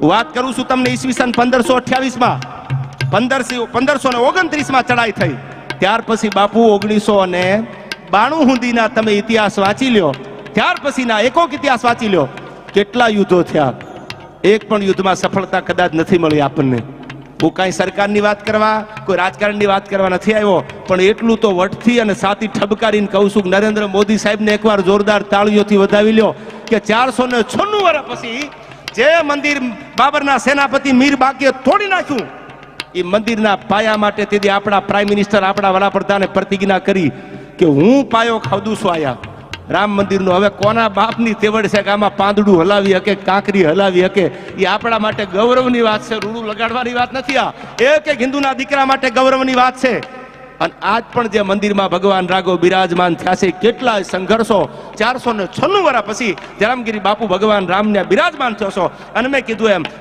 વાત કરું છું તમને ઈસવીસન પંદરસો અઠ્યાવીસમાં. પંદરસો પંદરસો ને ઓગણત્રીસમાં ચડાઈ થઈ. ત્યાર પછી બાપુ ઓગણીસો ને બાણું સુધીના તમે ઇતિહાસ વાંચી લ્યો. ત્યાર પછીના એકોક ઇતિહાસ વાંચી લ્યો. કેટલા યુદ્ધો થયા? એક પણ યુદ્ધમાં સફળતા કદાચ નથી મળી આપણને. હું કાંઈ સરકારની વાત કરવા, કોઈ રાજકારણની વાત કરવા નથી આવ્યો, પણ એટલું તો વટથી અને સાથી ઠબકારીને કહું છું નરેન્દ્ર મોદી સાહેબને એકવાર જોરદાર તાળીઓથી વધાવી લ્યો કે ચારસો ને છન્નું વર્ષ પછી જે મંદિર બાબરના સેનાપતિ મીર બાકીએ તોડી નાખ્યું, એ મંદિરના પાયા માટે તેથી આપણા પ્રાઇમ મિનિસ્ટર આપણા વડાપ્રધાને પ્રતિજ્ઞા કરી કે હું પાયો ખાવદું છું આયા. રામ મંદિરનું હવે કોના બાપની તેવડ છે કે આમાં પાંદડું હલાવી શકે કાંકરી હલાવી શકે એ આપણા માટે ગૌરવની વાત છે, રૂડું લગાડવાની વાત નથી આ. એક એક હિન્દુના દીકરા માટે ગૌરવની વાત છે. અને આજ પણ જે મંદિરમાં ભગવાન રાઘવ બિરાજમાન થયા છે, કેટલાય સંઘર્ષો, ચારસો ને છન્નું વર્ષ પછી જરામગીરી બાપુ ભગવાન રામને બિરાજમાન થયો છો. અને મેં કીધું એમ